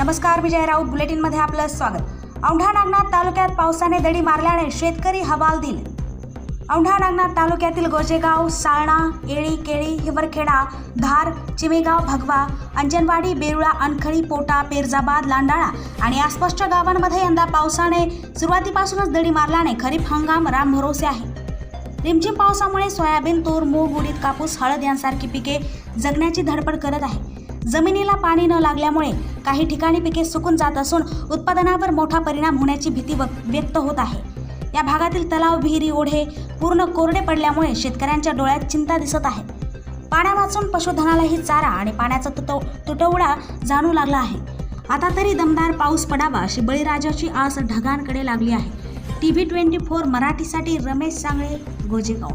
नमस्कार विजय राऊत बुलेटिनमध्ये आपलं स्वागत. औंढा नागनाथ तालुक्यात पावसाने दडी मारल्याने शेतकरी हवालदिल औंढा नागनाथ तालुक्यातील गोजेगाव साळणा येळी केळी हिवरखेडा धार चिमेगाव भगवा अंजनवाडी बेरुळा अनखळी पोटा पेरजाबाद लांडाळा आणि आसपासच्या गावांमध्ये यंदा पावसाने सुरुवातीपासूनच दडी मारल्याने खरीप हंगाम रामभरोसे आहे. रिमझिम पावसामुळे सोयाबीन तूर मूग उडीद कापूस हळद यांसारखी पिके जगण्याची धडपड करत आहे. जमिनीला पाणी न लागल्यामुळे काही ठिकाणी पिके सुकून जात असून उत्पादनावर मोठा परिणाम होण्याची भीती व्यक्त होत आहे. या भागातील तलाव विहिरी ओढे पूर्ण कोरडे पडल्यामुळे शेतकऱ्यांच्या डोळ्यात चिंता दिसत आहे. पाण्या वाचून पशुधनालाही चारा आणि पाण्याचा तुटव तुटवडा जाणू लागला आहे. आता तरी दमदार पाऊस पडावा अशी बळीराजाची आस ढगांकडे लागली आहे. टी व्ही ट्वेंटी फोर मराठीसाठी रमेश सांगळे गोजेगाव.